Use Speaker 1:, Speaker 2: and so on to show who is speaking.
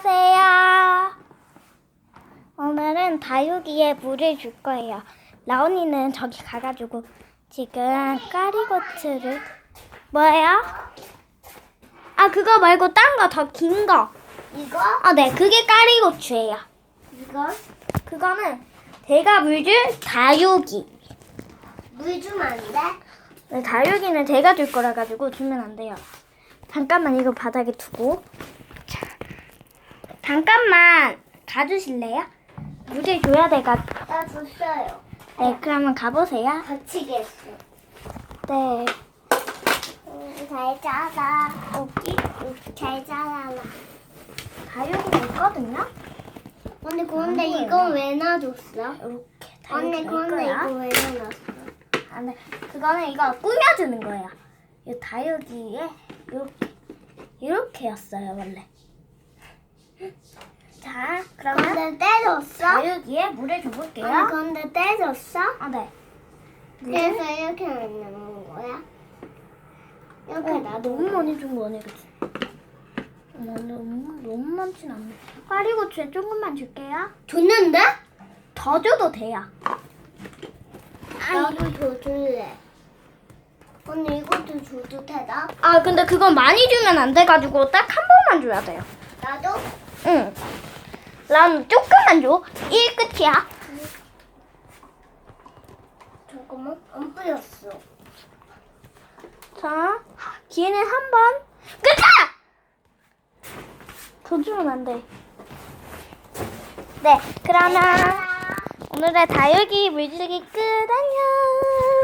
Speaker 1: 안녕하세요. 오늘은 다육이에 물을 줄 거예요. 라온이는 저기 가가지고 지금 까리고트를 뭐예요? 아 그거 말고 딴 거 더 긴 거.
Speaker 2: 이거?
Speaker 1: 아 네, 그게 까리고추예요.
Speaker 2: 이거?
Speaker 1: 그거는 제가 물줄 다육이.
Speaker 2: 물 주면 안 돼?
Speaker 1: 네, 다육이는 제가 줄 거라 가지고 주면 안 돼요. 잠깐만 이거 바닥에 두고. 자, 잠깐만 가주실래요? 물을 줘야 돼가.
Speaker 2: 나 줬어요.
Speaker 1: 네, 그러면 가보세요.
Speaker 2: 다치게 했어.
Speaker 1: 네.
Speaker 2: 음, 잘 자라.
Speaker 1: 여기
Speaker 2: 잘 자라라.
Speaker 1: 다육이 있거든요.
Speaker 2: 언니 그런데. 이건 왜 놔줬어?
Speaker 1: 이렇게
Speaker 2: 언니
Speaker 1: 있
Speaker 2: 그런데
Speaker 1: 거야.
Speaker 2: 이거 왜 놔놨어?
Speaker 1: 아, 네. 그거는 이거 꾸며주는 거예요. 이 다육이에 이렇게 이렇게였어요 원래. 자, 그러면
Speaker 2: 근데 떼줬어?
Speaker 1: 다육이에 물을 줘볼게요.
Speaker 2: 언니 근데 떼줬어?
Speaker 1: 아, 네. 물을
Speaker 2: 그래서 이렇게 넣는 거야? 이렇게
Speaker 1: 어,
Speaker 2: 놔둬.
Speaker 1: 너무 많이 준 거 아니야, 그치? 어머, 너무, 너무 많진 않네. 파리고추에 조금만 줄게요.
Speaker 2: 줬는데?
Speaker 1: 더 줘도 돼요.
Speaker 2: 나도 더 줄래. 언니 이것도 줘도 되나?
Speaker 1: 아, 근데 그건 많이 주면 안 돼가지고 딱 한 번만 줘야 돼요.
Speaker 2: 나도?
Speaker 1: 응. 난 조금만 줘. 이 끝이야.
Speaker 2: 잠깐만 안 뿌렸어.
Speaker 1: 자, 기회는 한 번. 끝이야! 더 주면 안 돼. 네, 그러면 오늘의 다육이 물질기 끝. 안녕.